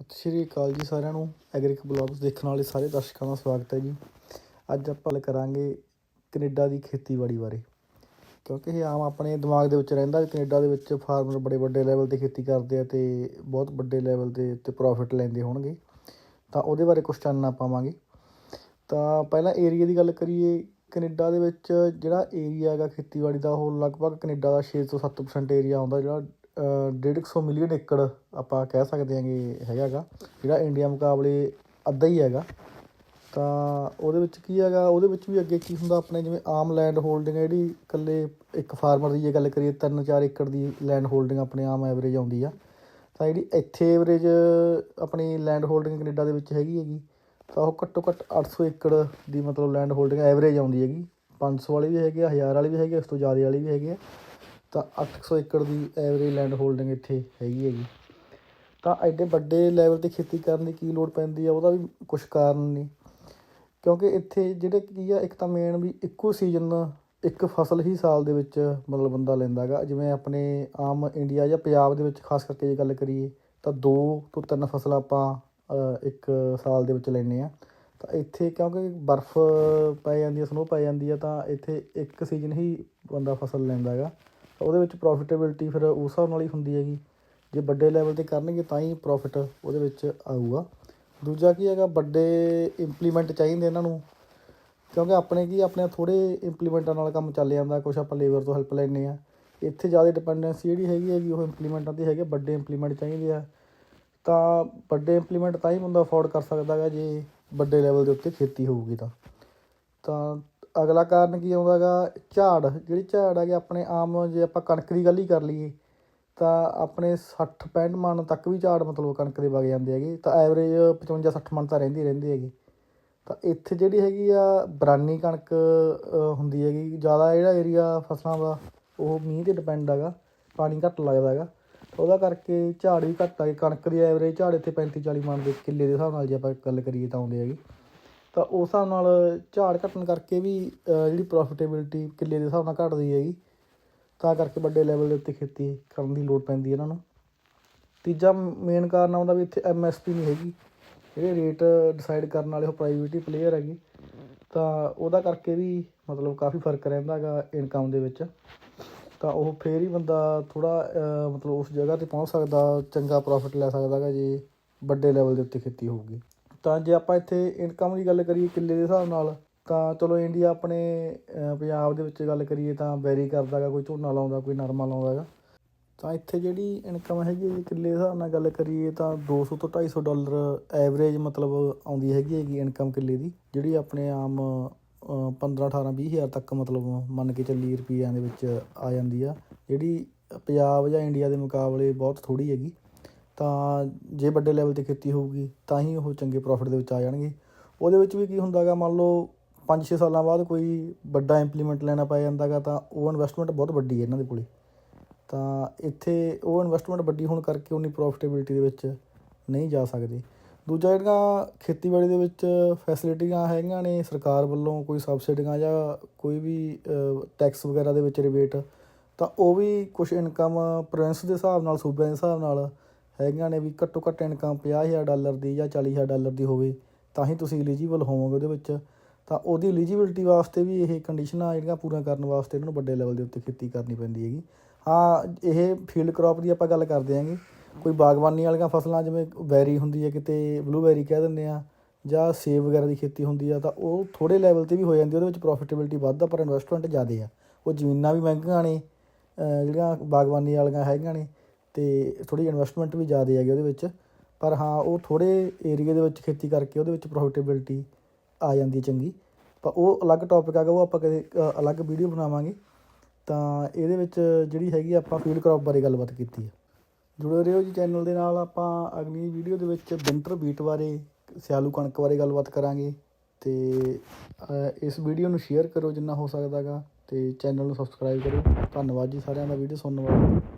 ਸਤਿ ਸ਼੍ਰੀ ਅਕਾਲ ਜੀ ਸਾਰਿਆਂ ਨੂੰ। ਐਗਰੀਕ ਬਲੌਗਸ ਦੇਖਣ ਵਾਲੇ ਸਾਰੇ ਦਰਸ਼ਕਾਂ ਦਾ ਸਵਾਗਤ ਹੈ ਜੀ। ਅੱਜ ਆਪਾਂ ਗੱਲ ਕਰਾਂਗੇ ਕੈਨੇਡਾ ਦੀ ਖੇਤੀਬਾੜੀ ਬਾਰੇ। ਕਿਉਂਕਿ ਇਹ ਆਮ ਆਪਣੇ ਦਿਮਾਗ ਦੇ ਵਿੱਚ ਰਹਿੰਦਾ ਵੀ ਕੈਨੇਡਾ ਦੇ ਵਿੱਚ ਫਾਰਮਰ ਬੜੇ ਵੱਡੇ ਲੈਵਲ ਤੇ ਖੇਤੀ ਕਰਦੇ ਆ ਤੇ ਬਹੁਤ ਵੱਡੇ ਲੈਵਲ ਦੇ ਉੱਤੇ ਪ੍ਰੋਫਿਟ ਲੈਂਦੇ ਹੋਣਗੇ। ਤਾਂ ਉਹਦੇ ਬਾਰੇ ਕੁਝ ਚਾਨਣਾ ਪਾਵਾਂਗੇ। ਤਾਂ ਪਹਿਲਾਂ ਏਰੀਆ ਦੀ ਗੱਲ ਕਰੀਏ, ਕੈਨੇਡਾ ਦੇ ਵਿੱਚ ਜਿਹੜਾ ਏਰੀਆ ਹੈਗਾ ਖੇਤੀਬਾੜੀ ਦਾ, ਉਹ ਲਗਭਗ ਕੈਨੇਡਾ ਦਾ 6 ਤੋਂ 7% ਏਰੀਆ ਆਉਂਦਾ, ਜਿਹੜਾ ਅ, ਡੇਢ ਕੁ ਸੌ ਮਿਲੀਅਨ ਏਕੜ ਆਪਾਂ ਕਹਿ ਸਕਦੇ ਹਾਂਗੇ ਹੈਗਾ ਜਿਹੜਾ ਇੰਡੀਆ ਮੁਕਾਬਲੇ ਅੱਧਾ ਹੀ ਹੈਗਾ। ਤਾਂ ਉਹਦੇ ਵਿੱਚ ਕੀ ਹੈਗਾ ਉਹਦੇ ਵਿੱਚ ਵੀ ਅੱਗੇ ਕੀ ਹੁੰਦਾ ਆਪਣੇ ਜਿਵੇਂ ਆਮ ਲੈਂਡ ਹੋਲਡਿੰਗ ਹੈ ਜਿਹੜੀ ਇਕੱਲੇ ਇੱਕ ਫਾਰਮਰ ਦੀ ਜੇ ਗੱਲ ਕਰੀਏ ਤਿੰਨ ਚਾਰ ਏਕੜ ਦੀ ਲੈਂਡ ਹੋਲਡਿੰਗ ਆਪਣੇ ਆਮ ਐਵਰੇਜ ਆਉਂਦੀ ਆ। ਤਾਂ ਜਿਹੜੀ ਇੱਥੇ ਐਵਰੇਜ ਆਪਣੀ ਲੈਂਡ ਹੋਲਡਿੰਗ ਕੈਨੇਡਾ ਦੇ ਵਿੱਚ ਹੈਗੀ ਹੈਗੀ ਤਾਂ ਉਹ ਘੱਟੋ ਘੱਟ 800 ਏਕੜ ਦੀ ਮਤਲਬ ਲੈਂਡ ਹੋਲਡਿੰਗ ਐਵਰੇਜ ਆਉਂਦੀ ਹੈਗੀ। 500 ਵਾਲੀ ਵੀ ਹੈਗੀ ਆ 1000 ਵਾਲੀ ਵੀ ਹੈਗੀ ਆ, ਇਸ ਤੋਂ ਜ਼ਿਆਦਾ ਵਾਲੀ ਵੀ ਹੈਗੀ ਆ। ਤਾਂ 800 ਏਕੜ ਦੀ ਐਵਰੇਜ ਲੈਂਡ ਹੋਲਡਿੰਗ ਇੱਥੇ ਹੈਗੀ ਹੈਗੀ। ਤਾਂ ਐਡੇ ਵੱਡੇ ਲੈਵਲ ਤੇ ਖੇਤੀ ਕਰਨ ਦੀ ਕੀ ਲੋੜ ਪੈਂਦੀ ਆ, ਉਹਦਾ ਵੀ ਕੁਝ ਕਾਰਨ ਨਹੀਂ। ਕਿਉਂਕਿ ਇੱਥੇ ਜਿਹੜੇ ਕੀ ਆ, ਇੱਕ ਤਾਂ ਮੇਨ ਵੀ ਇੱਕੋ ਸੀਜ਼ਨ ਇੱਕ ਫਸਲ ਹੀ ਸਾਲ ਦੇ ਵਿੱਚ ਮਤਲਬ ਬੰਦਾ ਲੈਂਦਾ ਗਾ ਜਿਵੇਂ ਆਪਣੇ ਆਮ ਇੰਡੀਆ ਜਾਂ ਪੰਜਾਬ ਦੇ ਵਿੱਚ ਖਾਸ ਕਰਕੇ ਜੇ ਗੱਲ ਕਰੀਏ, ਤਾਂ ਦੋ ਤੋਂ ਤਿੰਨ ਫਸਲਾਂ ਆਪਾਂ ਇੱਕ ਸਾਲ ਦੇ ਵਿੱਚ ਲੈਂਦੇ ਆ। ਤਾਂ ਇੱਥੇ ਕਿਉਂਕਿ ਬਰਫ਼ ਪੈ ਜਾਂਦੀ ਹੈ ਸਨੋ ਪੈ ਜਾਂਦੀ ਹੈ ਤਾਂ ਇੱਥੇ ਇੱਕ ਸੀਜ਼ਨ ਹੀ ਬੰਦਾ ਫਸਲ ਲੈਂਦਾ ਹੈਗਾ। ਤਾਂ ਉਹਦੇ ਵਿੱਚ ਪ੍ਰੋਫਿਟੇਬਿਲਟੀ ਫਿਰ ਉਸ ਹਿਸਾਬ ਨਾਲ ਹੀ ਹੁੰਦੀ ਹੈਗੀ। ਜੇ ਵੱਡੇ ਲੈਵਲ ਤੇ ਕਰਨਗੇ ਤਾਂ ਹੀ ਪ੍ਰੋਫਿਟ ਉਹਦੇ ਵਿੱਚ ਆਊਗਾ। ਦੂਜਾ ਕੀ ਹੈਗਾ, ਵੱਡੇ ਇੰਪਲੀਮੈਂਟ ਚਾਹੀਦੇ ਇਹਨਾਂ ਨੂੰ। ਕਿਉਂਕਿ ਆਪਣੇ ਕੀ, ਆਪਣੇ ਥੋੜੇ ਇੰਪਲੀਮੈਂਟਾਂ ਨਾਲ ਕੰਮ ਚੱਲ ਜਾਂਦਾ ਕੁਝ ਆਪਾਂ ਲੇਬਰ ਤੋਂ ਹੈਲਪ ਲੈਂਦੇ ਆ ਇੱਥੇ ਜ਼ਿਆਦਾ ਡਿਪੈਂਡੈਂਸੀ ਜਿਹੜੀ ਹੈਗੀ ਹੈਗੀ, ਉਹ ਇੰਪਲੀਮੈਂਟਾਂ ਤੇ ਹੈਗੇ, ਵੱਡੇ ਇੰਪਲੀਮੈਂਟ ਚਾਹੀਦੇ ਆ। ਤਾਂ ਵੱਡੇ ਇੰਪਲੀਮੈਂਟ ਤਾਂ ਹੀ ਬੰਦਾ ਅਫੋਰਡ ਕਰ ਸਕਦਾ ਹੈਗਾ, ਜੇ ਵੱਡੇ ਲੈਵਲ ਦੇ ਉੱਤੇ ਖੇਤੀ ਹੋਊਗੀ ਤਾਂ। ਤਾਂ ਅਗਲਾ ਕਾਰਨ ਕੀ ਆਉਂਦਾ ਗਾ ਝਾੜ। ਜਿਹੜੀ ਝਾੜ ਹੈਗੇ, ਆਪਣੇ ਆਮ ਜੇ ਆਪਾਂ ਕਣਕ ਦੀ ਗੱਲ ਹੀ ਕਰ ਲਈਏ, ਤਾਂ ਆਪਣੇ 60 65 ਮਣ ਤੱਕ ਵੀ ਝਾੜ ਮਤਲਬ ਕਣਕ ਦੇ ਵਗ ਜਾਂਦੇ ਹੈਗੇ। ਤਾਂ ਐਵਰੇਜ 55 60 ਮਣ ਤਾਂ ਰਹਿੰਦੀ ਰਹਿੰਦੀ ਹੈਗੀ। ਤਾਂ ਇੱਥੇ ਜਿਹੜੀ ਹੈਗੀ ਆ ਬਰਾਨੀ ਕਣਕ ਹੁੰਦੀ ਹੈਗੀ, ਜ਼ਿਆਦਾ ਜਿਹੜਾ ਏਰੀਆ ਫਸਲਾਂ ਦਾ, ਉਹ ਮੀਂਹ ਤੇ ਡਿਪੈਂਡ ਹੈਗਾ, ਪਾਣੀ ਘੱਟ ਲੱਗਦਾ ਹੈਗਾ। ਉਹਦਾ ਕਰਕੇ ਝਾੜ ਵੀ ਘੱਟ ਆ। ਕਣਕ ਦੀ ਐਵਰੇਜ ਝਾੜ ਇੱਥੇ 35 40 ਮਣ ਦੇ ਕਿੱਲੇ ਦੇ ਹਿਸਾਬ ਨਾਲ ਜੇ ਆਪਾਂ ਗੱਲ ਕਰੀਏ ਤਾਂ ਆਉਂਦੇ ਹੈਗੇ। ਤਾਂ ਉਸ ਹਿਸਾਬ ਨਾਲ ਝਾੜ ਘਟਣ ਕਰਕੇ ਵੀ ਜਿਹੜੀ ਪ੍ਰੋਫਿਟੇਬਿਲਟੀ ਕਿੱਲੇ ਦੇ ਹਿਸਾਬ ਨਾਲ ਘਟਦੀ ਹੈਗੀ, ਤਾਂ ਕਰਕੇ ਵੱਡੇ ਲੈਵਲ ਦੇ ਉੱਤੇ ਖੇਤੀ ਕਰਨ ਦੀ ਲੋੜ ਪੈਂਦੀ ਹੈ ਇਹਨਾਂ ਨੂੰ। ਤੀਜਾ ਮੇਨ ਕਾਰਨ ਆਉਂਦਾ ਵੀ ਇੱਥੇ ਐਮਐਸਪੀ ਨਹੀਂ ਹੈਗੀ। ਜਿਹੜੇ ਰੇਟ ਡਿਸਾਈਡ ਕਰਨ ਵਾਲੇ ਉਹ ਪ੍ਰਾਈਵੇਟੀ ਪਲੇਅਰ ਹੈਗੇ। ਤਾਂ ਉਹਦਾ ਕਰਕੇ ਵੀ ਮਤਲਬ ਕਾਫੀ ਫ਼ਰਕ ਰਹਿੰਦਾ ਹੈਗਾ ਇਨਕਮ ਦੇ ਵਿੱਚ। ਤਾਂ ਉਹ ਫੇਰ ਹੀ ਬੰਦਾ ਥੋੜਾ ਮਤਲਬ ਉਸ ਜਗ੍ਹਾ ਤੇ ਪਹੁੰਚ ਸਕਦਾ, ਚੰਗਾ ਪ੍ਰੋਫਿਟ ਲੈ ਸਕਦਾ ਹੈਗਾ ਜੇ ਵੱਡੇ ਲੈਵਲ ਦੇ ਉੱਤੇ ਖੇਤੀ ਹੋਊਗੀ। ਤਾਂ ਜੇ ਆਪਾਂ ਇੱਥੇ ਇਨਕਮ ਦੀ ਗੱਲ ਕਰੀਏ ਕਿੱਲੇ ਦੇ ਹਿਸਾਬ ਨਾਲ ਤਾਂ ਚਲੋ ਇੰਡੀਆ ਆਪਣੇ ਪੰਜਾਬ ਦੇ ਵਿੱਚ ਗੱਲ ਕਰੀਏ ਤਾਂ ਵੈਰੀ ਕਰਦਾ ਹੈਗਾ ਕੋਈ ਝੋਨਾ ਲਾਉਂਦਾ ਕੋਈ ਨਰਮਾ ਲਾਉਂਦਾ ਹੈਗਾ। ਤਾਂ ਇੱਥੇ ਜਿਹੜੀ ਇਨਕਮ ਹੈਗੀ ਹੈ ਕਿੱਲੇ ਦੇ ਹਿਸਾਬ ਨਾਲ ਗੱਲ ਕਰੀਏ ਤਾਂ 200 ਤੋਂ 250 ਡਾਲਰ ਐਵਰੇਜ ਮਤਲਬ ਆਉਂਦੀ ਹੈਗੀ ਹੈਗੀ ਇਨਕਮ ਕਿੱਲੇ ਦੀ ਜਿਹੜੀ ਆਪਣੇ ਆਮ ਅ, 15 18 20 ਹਜ਼ਾਰ ਤੱਕ ਮਤਲਬ ਮੰਨ ਕੇ ਚੱਲੀ ਰੁਪਈਆਂ ਦੇ ਵਿੱਚ ਆ ਜਾਂਦੀ ਆ। ਜਿਹੜੀ ਪੰਜਾਬ ਜਾਂ ਇੰਡੀਆ ਦੇ ਮੁਕਾਬਲੇ ਬਹੁਤ ਥੋੜੀ ਹੈਗੀ। ਤਾਂ ਜੇ ਵੱਡੇ ਲੈਵਲ ਤੇ ਖੇਤੀ ਹੋਊਗੀ, ਤਾਂ ਹੀ ਉਹ ਚੰਗੇ ਪ੍ਰੋਫਿਟ ਦੇ ਵਿੱਚ ਆ ਜਾਣਗੇ। ਉਹਦੇ ਵਿੱਚ ਵੀ ਕੀ ਹੁੰਦਾਗਾ, ਮੰਨ ਲਓ 5-6 ਸਾਲਾਂ ਬਾਅਦ ਕੋਈ ਵੱਡਾ ਇੰਪਲੀਮੈਂਟ ਲੈਣਾ ਪੈ ਜਾਂਦਾਗਾ, ਤਾਂ ਉਹ ਇਨਵੈਸਟਮੈਂਟ ਬਹੁਤ ਵੱਡੀ ਹੈ ਇਹਨਾਂ ਦੇ ਕੋਲੇ। ਤਾਂ ਇੱਥੇ ਉਹ ਇਨਵੈਸਟਮੈਂਟ ਵੱਡੀ ਹੋਣ ਕਰਕੇ ਉਨੀ ਪ੍ਰੋਫਿਟੇਬਿਲਟੀ ਦੇ ਵਿੱਚ ਨਹੀਂ ਜਾ ਸਕਦੀ। ਦੂਜਾ ਜਿਹੜਾ ਖੇਤੀਬਾੜੀ ਦੇ ਵਿੱਚ ਫੈਸਿਲਿਟੀਆਂ ਹੈਗੀਆਂ ਨੇ, ਸਰਕਾਰ ਵੱਲੋਂ ਕੋਈ ਸਬਸਿਡੀਆਂ ਜਾਂ ਕੋਈ ਵੀ ਟੈਕਸ ਵਗੈਰਾ ਦੇ ਵਿੱਚ ਰਿਬੇਟ ਤਾਂ ਉਹ ਵੀ ਕੁਝ ਇਨਕਮ ਪ੍ਰੋਵਿੰਸ ਦੇ ਹਿਸਾਬ ਨਾਲ, ਸੂਬਿਆਂ ਦੇ ਹਿਸਾਬ ਨਾਲ ਹੈਗੀਆਂ ਨੇ ਵੀ ਘੱਟੋ ਘੱਟ ਇਨਕਮ 50000 ਡਾਲਰ ਦੀ ਜਾਂ 40000 ਡਾਲਰ ਦੀ ਹੋਵੇ, ਤਾਂ ਹੀ ਤੁਸੀਂ ਐਲੀਜੀਬਲ ਹੋਵੋਗੇ ਉਹਦੇ ਵਿੱਚ। ਤਾਂ ਉਹਦੀ ਐਲੀਜੀਬਿਲਟੀ ਵਾਸਤੇ ਵੀ ਇਹ ਕੰਡੀਸ਼ਨਾਂ ਜਿਹੜੀਆਂ ਪੂਰੀਆਂ ਕਰਨ ਵਾਸਤੇ ਇਹਨਾਂ ਨੂੰ ਵੱਡੇ ਲੈਵਲ ਦੇ ਉੱਤੇ ਖੇਤੀ ਕਰਨੀ ਪੈਂਦੀ ਹੈਗੀ। ਹਾਂ, ਇਹ ਫੀਲਡ ਕ੍ਰੌਪ ਦੀ ਆਪਾਂ ਗੱਲ ਕਰਦੇ ਆਂਗੇ ਕੋਈ ਬਾਗਬਾਨੀ ਵਾਲੀਆਂ ਫਸਲਾਂ ਜਿਵੇਂ ਬੈਰੀ ਹੁੰਦੀ ਹੈ, ਕਿਤੇ ਬਲੂਬੈਰੀ ਕਹਿ ਦਿੰਦੇ ਆ, ਜਾਂ ਸੇਬ ਵਗੈਰਾ ਦੀ ਖੇਤੀ ਹੁੰਦੀ ਆ, ਤਾਂ ਉਹ ਥੋੜੇ ਲੈਵਲ ਤੇ ਵੀ ਹੋ ਜਾਂਦੀ ਉਹਦੇ ਵਿੱਚ ਪ੍ਰੋਫਿਟੇਬਿਲਟੀ ਵੱਧਦਾ ਪਰ ਇਨਵੈਸਟਮੈਂਟ ਜ਼ਿਆਦਾ ਆ। ਉਹ ਜ਼ਮੀਨਾਂ ਵੀ ਮਹਿੰਗੀਆਂ ਨੇ ਜਿਹੜੀਆਂ ਬਾਗਬਾਨੀ ਵਾਲੀਆਂ ਹੈਗੀਆਂ ਨੇ ਤੇ ਥੋੜੀ ਇਨਵੈਸਟਮੈਂਟ ਵੀ ਜ਼ਿਆਦਾ ਹੈਗੀ ਉਹਦੇ ਵਿੱਚ। ਪਰ ਹਾਂ ਉਹ ਥੋੜੇ ਏਰੀਆ ਦੇ ਵਿੱਚ ਖੇਤੀ ਕਰਕੇ ਉਹਦੇ ਵਿੱਚ ਪ੍ਰੋਫਿਟੇਬਿਲਟੀ ਆ ਜਾਂਦੀ ਚੰਗੀ। ਪਰ ਉਹ ਅਲੱਗ ਟੌਪਿਕ ਹੈਗਾ ਉਹ ਆਪਾਂ ਕਦੇ ਅ, ਅਲੱਗ ਵੀਡੀਓ ਬਣਾਵਾਂਗੇ ਤਾਂ ਇਹਦੇ ਵਿੱਚ ਜਿਹੜੀ ਹੈਗੀ ਆਪਾਂ ਫੀਲਡ ਕ੍ਰੌਪ ਬਾਰੇ ਗੱਲਬਾਤ ਕੀਤੀ ਹੈ। ਜੁੜੇ ਰਹੋ ਜੀ ਚੈਨਲ ਦੇ ਨਾਲ ਆਪਾਂ ਅਗਲੀ ਵੀਡੀਓ ਦੇ ਵਿੱਚ ਵਿੰਟਰ ਬੀਟ ਬਾਰੇ ਸਿਆਲੂ ਕਣਕ ਬਾਰੇ ਗੱਲਬਾਤ ਕਰਾਂਗੇ। ਤੇ ਇਸ ਵੀਡੀਓ ਨੂੰ ਸ਼ੇਅਰ ਕਰੋ ਜਿੰਨਾ ਹੋ ਸਕਦਾਗਾ ਤੇ ਚੈਨਲ ਨੂੰ ਸਬਸਕ੍ਰਾਈਬ ਕਰੋ। ਧੰਨਵਾਦ ਜੀ ਸਾਰਿਆਂ ਦਾ ਵੀਡੀਓ ਸੁਣਨ ਵਾਸਤੇ।